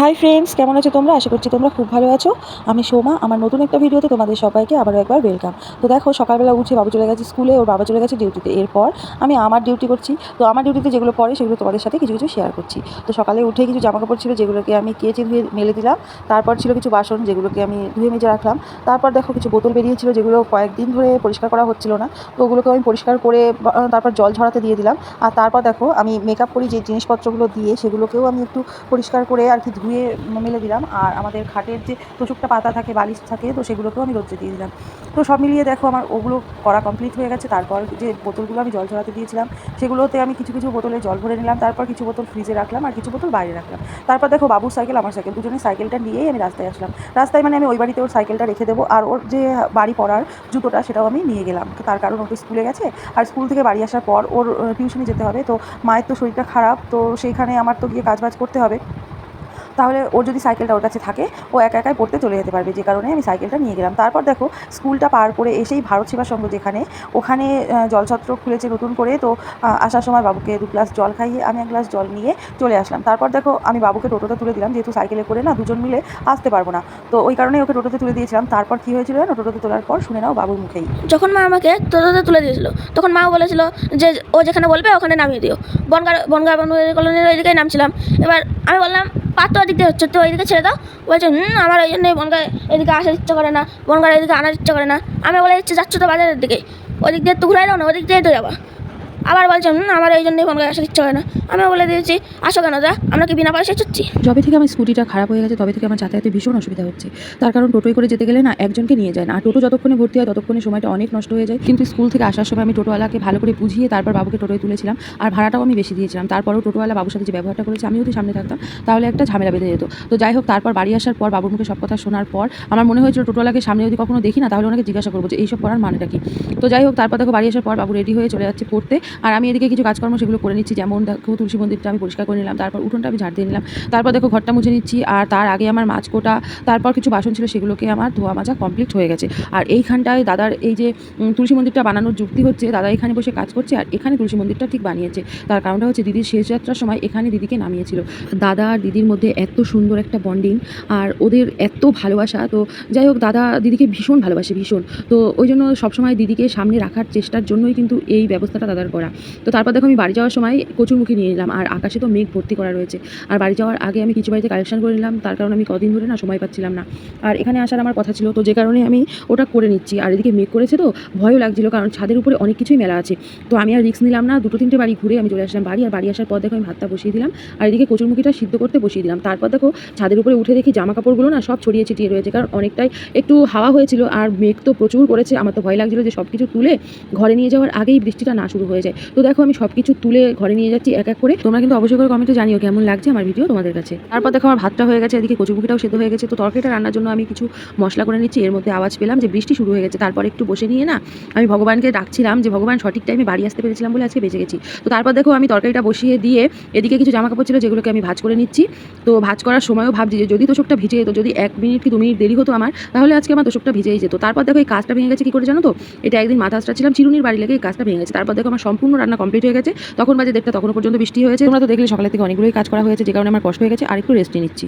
Hi friends কেমন আছো তোমরা? আশা করছি তোমরা খুব ভালো আছো। আমি সোমা, আমার নতুন একটা ভিডিওতে তোমাদের সবাইকে আবারও একবার ওয়েলকাম তো দেখো, সকালবেলা উঠে বাবু চলে গেছে স্কুলে, ওর বাবা চলে গেছে ডিউটিতে এরপর আমি আমার ডিউটি করছি। তো আমার ডিউটিতে যেগুলো পড়ে, সেগুলো তোমাদের সাথে কিছু কিছু শেয়ার করছি। তো সকালে উঠে কিছু জামাকাপড় ছিল, যেগুলোকে আমি কেচে ধুয়ে মেলে দিলাম। তারপর ছিল কিছু বাসন, যেগুলোকে আমি ধুয়ে মেজে রাখলাম। তারপর দেখো, কিছু বোতল বেরিয়েছিল, যেগুলো কয়েকদিন ধরে পরিষ্কার করা হচ্ছিল না। তো ওগুলোকে আমি পরিষ্কার করে তারপর জল ঝরাতে দিয়ে দিলাম। আর তারপর দেখো, আমি মেকআপ করি, যে জিনিসপত্রগুলো দিয়ে, সেগুলোকেও আমি একটু পরিষ্কার করে আর কি ধুয়ে মেলে দিলাম। আর আমাদের খাটের যে তোষকটা পাতা থাকে, বালিশ থাকে, তো সেগুলোকেও আমি রোদ্রে দিয়ে দিলাম। তো সব মিলিয়ে দেখো আমার ওগুলো করা কমপ্লিট হয়ে গেছে। তারপর যে বোতলগুলো আমি জল ছড়াতে দিয়েছিলাম, সেগুলোতে আমি কিছু কিছু বোতলে জল ভরে নিলাম। তারপর কিছু বোতল ফ্রিজে রাখলাম আর কিছু বোতল বাইরে রাখলাম। তারপর দেখো বাবুর সাইকেল আমার সাইকেল দুজনে সাইকেলটা নিয়েই আমি রাস্তায় আসলাম। রাস্তায় মানে আমি ওই বাড়িতে ওর সাইকেলটা রেখে দেবো। আর ওর যে বাড়ি পড়ার জুতোটা, সেটাও আমি নিয়ে গেলাম। তার কারণ ওকে স্কুলে গেছে। আর স্কুল থেকে বাড়ি আসার পর ওর টিউশনে যেতে হবে। তো মায়ের তো শরীরটা খারাপ। তো সেইখানে আমার তো গিয়ে কাজবাজ করতে হবে। তাহলে ওর যদি সাইকেলটা ওর কাছে থাকে, ও একা একাই পড়তে চলে যেতে পারবে, যে কারণে আমি সাইকেলটা নিয়ে গেলাম। তারপর দেখো, স্কুলটা পার করে এসেই ভারত সেবা সংঘ যেখানে, ওখানে জলছত্র খুলেছে নতুন করে। তো আসার সময় বাবুকে দু গ্লাস জল খাইয়ে আমি এক গ্লাস জল নিয়ে চলে আসলাম। তারপর দেখো, আমি বাবুকে টোটোতে তুলে দিলাম, যেহেতু সাইকেলে করে না, দুজন মিলে আসতে পারব না। তো ওই কারণে ওকে টোটোতে তুলে দিয়েছিলাম। তারপর কী হয়েছিল না টোটোতে তোলার পর শুনে নাও বাবুর মুখেই। যখন মা আমাকে টোটোতে তুলে দিয়েছিল, তখন মাও বলেছিল যে, ও যেখানে বলবে, ওখানে নামিয়ে দিও। বনগাঁ বনগাঁ বন কলোনির ওইদিকেই নামছিলাম। এবার আমি বললাম পাত তো ওদিক দিয়ে হচ্ছে। তো ওইদিকে ছেড়ে দাও। বলছে, হুম, আমার ওই জন্যই বনগা এদিকে আসার ইচ্ছা করে না। বনগাঁ এদিকে আনার ইচ্ছা করে না। আমি বলে, যাচ্ছি যাচ্ছ তো বাজারের দিকে। ওদিক দিয়ে তো ঘুরাই দাও না, ওদিক দিয়ে তো যাবা। আবার বলছে আমার এই জন্যই বনগাঁ আসার ইচ্ছা করে না। আমি বলে দিয়েছি, আসো কেন যা, আমরা কি বিনা পয়সায় চুচ্ছি যবে থেকে আমার স্কুটিটা খারাপ হয়ে গেছে, তবে থেকে আমার যাতায়াতে ভীষণ অসুবিধা হচ্ছে। তার কারণ টোটোয় করে যেতে গেলে না একজনকে নিয়ে যায় না, আর টোটো যতক্ষণে ভর্তি হয় ততক্ষণে সময়টা অনেক নষ্ট হয়ে যায়। কিন্তু স্কুল থেকে আসার সময় আমি টোটোওয়ালাকে ভালো করে বুঝিয়ে তারপর বাবুকে টোটোয় তুলেছিলাম, আর ভাড়াটাও আমি বেশি দিয়েছিলাম। তারপরেও টোটোওয়ালা বাবুর সাথে যে ব্যবহারটা করেছে আমি যদি সামনে থাকতাম, তাহলে একটা ঝামেলা বেঁধে যেত। তো যাই হোক, তারপর বাড়ি আসার পর বাবুর মুখে সব কথা শোনার পর আমার মনে হয়েছিল, টোটোওয়ালাকে সামনে যদি কখনো দেখি না, তাহলে ওনাকে জিজ্ঞাসা করব যে, এইসব করার মানেটা কি? তো যাই হোক, তারপর দেখো বাড়ি আসার পর বাবু রেডি হয়ে চলে যাচ্ছে পড়তে। আর আমি এদিকে কিছু কাজকর্ম সেগুলো করে নিচ্ছি, যেমন দেখো তুলসী মন্দিরটা আমি পরিষ্কার করে নিলাম, তারপর উঠোনটা আমি ঝাড় দিয়ে নিলাম, তারপর দেখো ঘরটা মুছে নিচ্ছি, আর তার আগে আমার মাছ কোটা তারপর কিছু বাসন ছিল সেগুলোকে আমার ধোয়া মাজা কমপ্লিট হয়ে গেছে। আর এইখানটায় দাদার এই যে তুলসী মন্দিরটা বানানোর যুক্তি হচ্ছে, দাদা এখানে বসে কাজ করছে, আর এখানে তুলসী মন্দিরটা ঠিক বানিয়েছে। তার কারণটা হচ্ছে দিদির শেষ যাত্রার সময় এখানে দিদিকে নামিয়েছিল। দাদা আর দিদির মধ্যে এত সুন্দর একটা বন্ডিং আর ওদের এত ভালোবাসা, তো যাই হোক দাদা দিদিকে ভীষণ ভালোবাসে, ভীষণ। তো ওই জন্য সবসময় দিদিকে সামনে রাখার চেষ্টার জন্যই কিন্তু এই ব্যবস্থাটা দাদার করা। তো তারপর দেখো আমি বাড়ি যাওয়ার সময় কচুরমুখী নিয়ে নিলাম আর আকাশে তো মেঘ ভর্তি করা রয়েছে। আর বাড়ি যাওয়ার আগে আমি কিছু বাড়িতে কালেকশন করে নিলাম, তার কারণ আমি কদিন ধরে না সময় পাচ্ছিলাম না। আর এখানে আসার আমার কথা ছিল, তো যে কারণে আমি ওটা করে নিচ্ছি। আর এদিকে মেঘ করেছে তো, ভয়ও লাগছিল, কারণ ছাদের উপরে অনেক কিছুই মেলা আছে। তো আমি আর রিস্ক নিলাম না, দুটো তিনটে বাড়ি ঘুরে আমি চলে আসলাম বাড়ি, আর বাড়ি আসার পর দেখো আমি ভাতটা বসিয়ে দিলাম, আর এদিকে কচুরমুখিটা সিদ্ধ করতে বসিয়ে দিলাম। তারপর দেখো ছাদের উপরে উঠে দেখি জামা কাপড়গুলো না সব ছড়িয়ে ছিটিয়ে রয়েছে, কারণ অনেকটাই একটু হাওয়া হয়েছিল, আর মেঘ তো প্রচুর করেছে। আমার তো ভয় লাগছিল যে সব কিছু তুলে ঘরে নিয়ে যাওয়ার আগেই বৃষ্টিটা না শুরু হয়ে যায়। তো দেখো আমি সব কিছু তুলে ঘরে নিয়ে যাচ্ছি এক এক করে। তোমরা কিন্তু অবশ্যই করে কমেন্টে জানিও কেমন লাগছে আমার ভিডিও তোমাদের কাছে। তারপর দেখো আমার ভাতটা হয়ে গেছে, এদিকে কচুমুখিটাও সেদ্ধ হয়ে গেছে। তো তরকারিটা রান্নার জন্য আমি কিছু মশলা করে নিচ্ছি, এর মধ্যে আওয়াজ পেলাম যে বৃষ্টি শুরু হয়ে গেছে। তারপর একটু বসে নিয়ে না আমি ভগবানকে ডাকছিলাম যে, ভগবান, সঠিক টাইমে বাড়ি আসতে পেরেছিলাম বলে আজকে বেঁচে গেছি। তো তারপর দেখো আমি তরকারিটা বসিয়ে দিয়ে এদিকে কিছু জামা কাপড় ছিল যেগুলোকে আমি ভাজ করে নিচ্ছি। তো ভাজ করার সময়ও ভাবছি যে, যদি তোষকটা ভিজে যেত, যদি এক মিনিট কি দু মিনিট দেরি হতো আমার, তাহলে আজকে আমার তোষকটা ভিজেই যেত। তারপর দেখো এই কাজটা ভেঙে গেছে কি করে জানো তো? এটা একদিন মাথা আসটা ছিলাম, চিরুনির বাড়ি লেগে এই কাজটা ভেঙে গেছে। তারপর দেখো আমার সম্পূর্ণ রান্না কমপ্লিট হয়ে গেছে। তখন বাজে দেখতে তখন পর্যন্ত বৃষ্টি হয়েছে। তোমরা তো দেখলে সকালের থেকে অনেকগুলোই কাজ করা হয়েছে, যে কারণে আমার কষ্ট হয়ে গেছে। আর একটু রেস্ট নিচ্ছি।